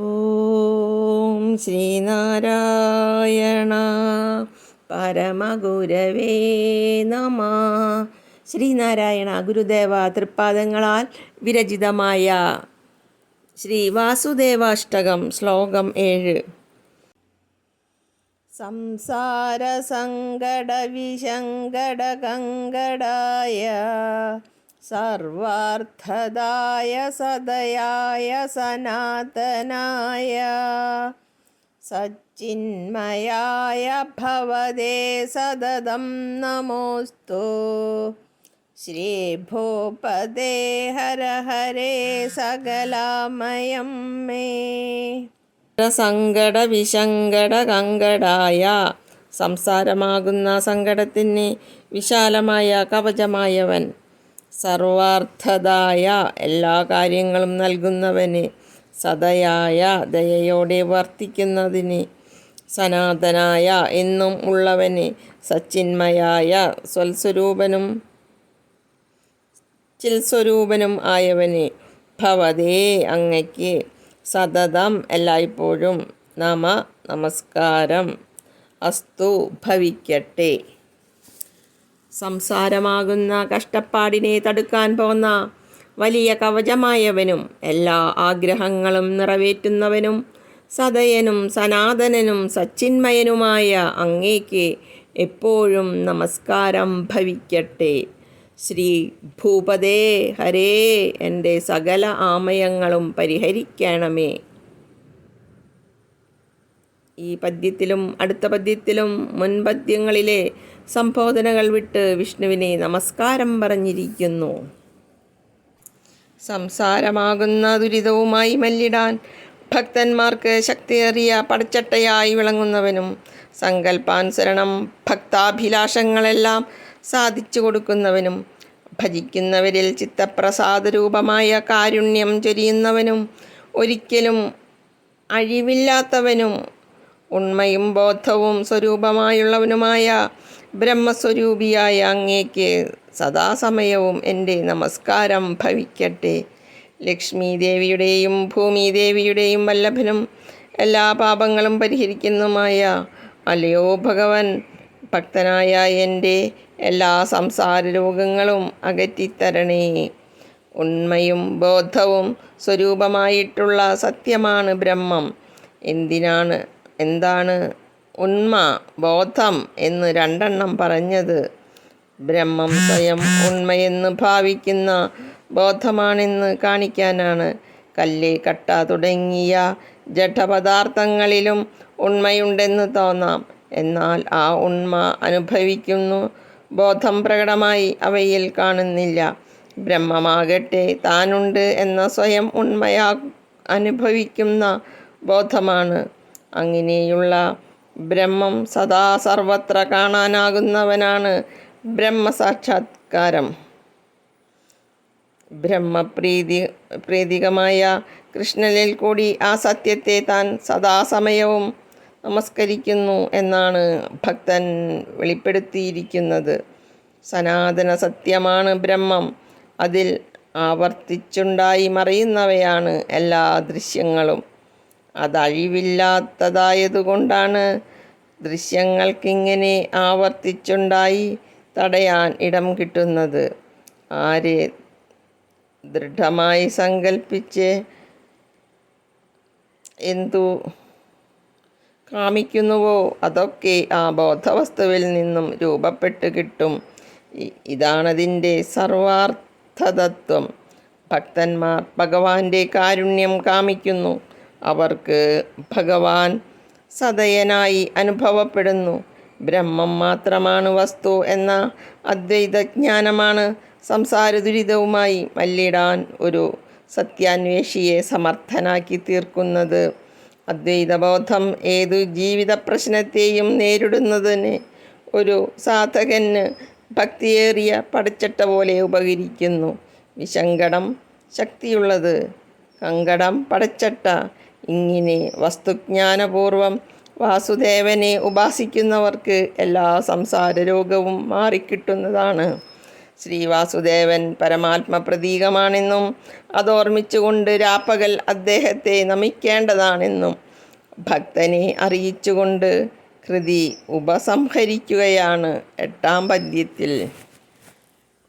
ഓം ശ്രീനാരായണ പരമഗുരവേ നമ. ശ്രീനാരായണ ഗുരുദേവ തൃപ്പാദങ്ങളാൽ വിരചിതമായ ശ്രീ വാസുദേവാഷ്ടകം ശ്ലോകം ഏഴ്. സംസാര സങ്കട വിശങ്കട കങ്കടായ സർവാർത്ഥദായ സദയായ സനാതനായ. സച്ചിന്മയായ ഭവദേ സതതം നമോസ്തു. ശ്രീഭൂപദേ ഹര ഹരേ സകലാമയം മേ. സങ്കട വിശങ്കട കങ്കടായ സംസാരമാകുന്ന സങ്കടത്തിന് വിശാലമായ കവചമായവൻ സർവാർത്ഥതായ എല്ലാ കാര്യങ്ങളും നൽകുന്നവന് സതയായ ദയയോടെ വർത്തിക്കുന്നതിന് സനാതനായ എന്നും ഉള്ളവന് സച്ചിന്മയായ സ്വൽസ്വരൂപനും ചിൽസ്വരൂപനും ആയവന് ഭവതേ അങ്ങയ്ക്ക് സതതം എല്ലായ്പ്പോഴും. നമ നമസ്കാരം. അസ്തു ഭവിക്കട്ടെ. സംസാരമാകുന്ന കഷ്ടപ്പാടിനെ തടുക്കാൻ പോന്ന വലിയ കവചമായവനും എല്ലാ ആഗ്രഹങ്ങളും നിറവേറ്റുന്നവനും സദയനും സനാതനനും സച്ചിന്മയനുമായ അങ്ങേക്ക് എപ്പോഴും നമസ്കാരം ഭവിക്കട്ടെ. ശ്രീ ഭൂപതേ ഹരേ എന്റെ സകല ആമയങ്ങളും പരിഹരിക്കണമേ. ഈ പദ്യത്തിലും അടുത്ത പദ്യത്തിലും മുൻപദ്യങ്ങളിലെ സംബോധനകൾ വിട്ട് വിഷ്ണുവിനെ നമസ്കാരം പറഞ്ഞിരിക്കുന്നു. സംസാരമാകുന്ന ദുരിതവുമായി മല്ലിടാൻ ഭക്തന്മാർക്ക് ശക്തിയേറിയ പടച്ചട്ടയായി വിളങ്ങുന്നവനും സങ്കല്പാനുസരണം ഭക്താഭിലാഷങ്ങളെല്ലാം സാധിച്ചു കൊടുക്കുന്നവനും ഭജിക്കുന്നവരിൽ ചിത്തപ്രസാദരൂപമായ കാരുണ്യം ചൊരിയുന്നവനും ഒരിക്കലും അഴിവില്ലാത്തവനും ഉണ്മയും ബോധവും സ്വരൂപമായുള്ളവനുമായ ബ്രഹ്മസ്വരൂപിയായ അങ്ങേക്ക് സദാസമയവും എന്റെ നമസ്കാരം ഭവിക്കട്ടെ. ലക്ഷ്മി ദേവിയുടെയും ഭൂമി ദേവിയുടെയും വല്ലഭനും എല്ലാ പാപങ്ങളും പരിഹരിക്കുന്നതുമായ അല്ലയോ ഭഗവൻ ഭക്തനായ എന്റെ എല്ലാ സംസാര രോഗങ്ങളും അകറ്റിത്തരണേ. ഉണ്മയും ബോധവും സ്വരൂപമായിട്ടുള്ള സത്യമാണ് ബ്രഹ്മം. എന്തിനാണ് എന്താണ് ഉണ്മ ബോധം എന്ന് രണ്ടെണ്ണം പറഞ്ഞത്. ബ്രഹ്മം സ്വയം ഉണ്മയെന്ന് ഭാവിക്കുന്ന ബോധമാണെന്ന് കാണിക്കാനാണ്. കല്ല് കട്ട തുടങ്ങിയ ജഡപദാർത്ഥങ്ങളിലും ഉണ്മയുണ്ടെന്ന് തോന്നാം. എന്നാൽ ആ ഉണ്മ അനുഭവിക്കുന്നു. ബോധം പ്രകടമായി അവയിൽ കാണുന്നില്ല. ബ്രഹ്മമാകട്ടെ താനുണ്ട് എന്ന സ്വയം ഉണ്മയാ അനുഭവിക്കുന്ന ബോധമാണ്. അങ്ങനെയുള്ള ബ്രഹ്മം സദാ സർവത്ര കാണാനാകുന്നവനാണ് ബ്രഹ്മസാക്ഷാത്കാരം. ബ്രഹ്മപ്രീതി പ്രീതികമായ കൃഷ്ണനിൽ കൂടി ആ സത്യത്തെ താൻ സദാസമയവും നമസ്കരിക്കുന്നു എന്നാണ് ഭക്തൻ വെളിപ്പെടുത്തിയിരിക്കുന്നത്. സനാതന സത്യമാണ് ബ്രഹ്മം. അതിൽ ആവർത്തിച്ചുണ്ടായി മറിയുന്നവയാണ് എല്ലാ ദൃശ്യങ്ങളും. അതഴിവില്ലാത്തതായതുകൊണ്ടാണ് ദൃശ്യങ്ങൾക്കിങ്ങനെ ആവർത്തിച്ചുണ്ടായി തടയാൻ ഇടം കിട്ടുന്നത്. ആരെ ദൃഢമായി സങ്കൽപ്പിച്ച് എന്തു കാമിക്കുന്നുവോ അതൊക്കെ ആ ബോധവസ്തുവിൽ നിന്നും രൂപപ്പെട്ട് കിട്ടും. ഇതാണതിന്റെ സർവാർത്ഥതത്വം. ഭക്തന്മാർ ഭഗവാന്റെ കാരുണ്യം കാമിക്കുന്നു. അവർക്ക് ഭഗവാൻ സതയനായി അനുഭവപ്പെടുന്നു. ബ്രഹ്മം മാത്രമാണ് വസ്തു എന്ന അദ്വൈതജ്ഞാനമാണ് സംസാര ദുരിതവുമായി മല്ലിടാൻ ഒരു സത്യാന്വേഷിയെ സമർത്ഥനാക്കി തീർക്കുന്നത്. അദ്വൈതബോധം ഏതു ജീവിത പ്രശ്നത്തെയും നേരിടുന്നതിന് ഒരു സാധകന് ഭക്തിയേറിയ പടച്ചട്ട പോലെ ഉപകരിക്കുന്നു. വിശങ്കടം ശക്തിയുള്ളത്. കങ്കടം പടച്ചട്ട ഇങ്ങനെ വസ്തുജ്ഞാനപൂർവം വാസുദേവനെ ഉപാസിക്കുന്നവർക്ക് എല്ലാ സംസാര രോഗവും മാറിക്കിട്ടുന്നതാണ്. ശ്രീവാസുദേവൻ പരമാത്മ പ്രതീകമാണെന്നും അതോർമ്മിച്ചുകൊണ്ട് രാപ്പകൽ അദ്ദേഹത്തെ നമിക്കേണ്ടതാണെന്നും ഭക്തനെ അറിയിച്ചുകൊണ്ട് കൃതി ഉപസംഹരിക്കുകയാണ് എട്ടാം പദ്യത്തിൽ.